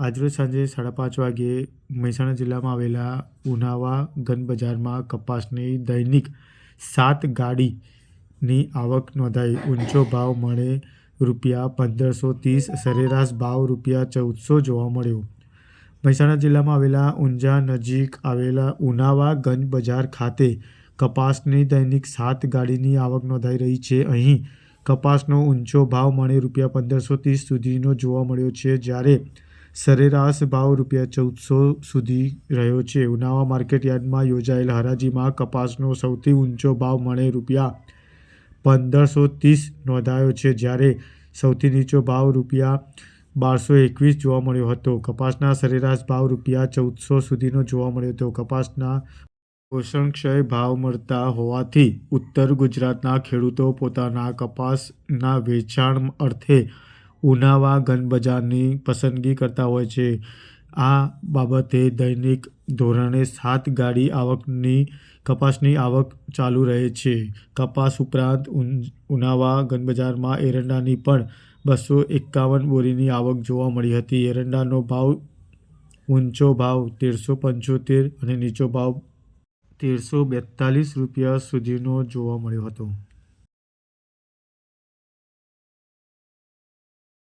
આજરોજ સાંજે સાડા પાંચ વાગ્યે મહેસાણા જિલ્લામાં આવેલા ઉનાવા ગન બજારમાં કપાસની દૈનિક સાત ગાડીની આવક નોંધાઈ. ઊંચો ભાવ મળે રૂપિયા પંદરસો ત્રીસ, સરેરાશ ભાવ રૂપિયા ચૌદસો જોવા મળ્યો. મહેસાણા જિલ્લામાં આવેલા ઊંઝા નજીક આવેલા ઉનાવા ગંજ બજાર ખાતે કપાસની દૈનિક સાત ગાડીની આવક નોંધાઈ રહી છે. અહીં કપાસનો ઊંચો ભાવ મળે રૂપિયા પંદરસો ત્રીસ સુધીનો જોવા મળ્યો છે. જ્યારે સરેરાશ ભાવ રૂપિયા ચૌદસો સુધી રહ્યો છે. ઉનાવા માર્કેટ યાર્ડમાં યોજાયેલ હરાજીમાં કપાસનો સૌથી ઊંચો ભાવ મળે રૂપિયા પંદરસો ત્રીસ નોંધાયો છે, જ્યારે સૌથી નીચો ભાવ રૂપિયા બારસો એકવીસ જોવા મળ્યો હતો. કપાસના સરેરાશ ભાવ રૂપિયા ચૌદસો સુધીનો જોવા મળ્યો હતો. કપાસના પોષણક્ષય ભાવ મળતા હોવાથી ઉત્તર ગુજરાતના ખેડૂતો પોતાના કપાસના વેચાણ અર્થે ઉનાવા ગન બજારની પસંદગી કરતા હોય છે. આ બાબતે દૈનિક ધોરણે સાત ગાડી આવકની, કપાસની આવક ચાલુ રહે છે. કપાસ ઉપરાંત ઉનાવા ગનબજારમાં એરંડાની પણ બસો એકાવન બોરીની આવક જોવા મળી હતી. એરંડાનો ભાવ ઊંચો ભાવ તેરસો પંચોતેર અને નીચો ભાવ તેરસો બેતાલીસ રૂપિયા સુધીનો જોવા મળ્યો હતો.